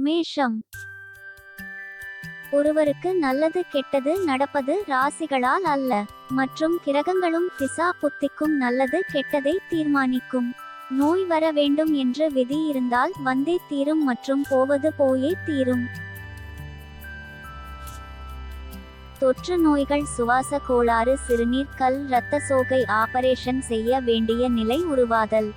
மேஷம். ஒருவருக்கு நல்லது கெட்டது நடப்பது ராசிகளால் அல்ல. மற்றும் கிரகங்களும் திசா புத்திக்கும் நல்லது கெட்டதை தீர்மானிக்கும். நோய் வர வேண்டும் என்று விதி இருந்தால் வந்தே தீரும் மற்றும் போவது போயே தீரும். தொற்று நோய்கள் சுவாச கோளாறு சிறுநீர் கல் இரத்த சோகை ஆபரேஷன் செய்ய வேண்டிய நிலை உருவாதல்.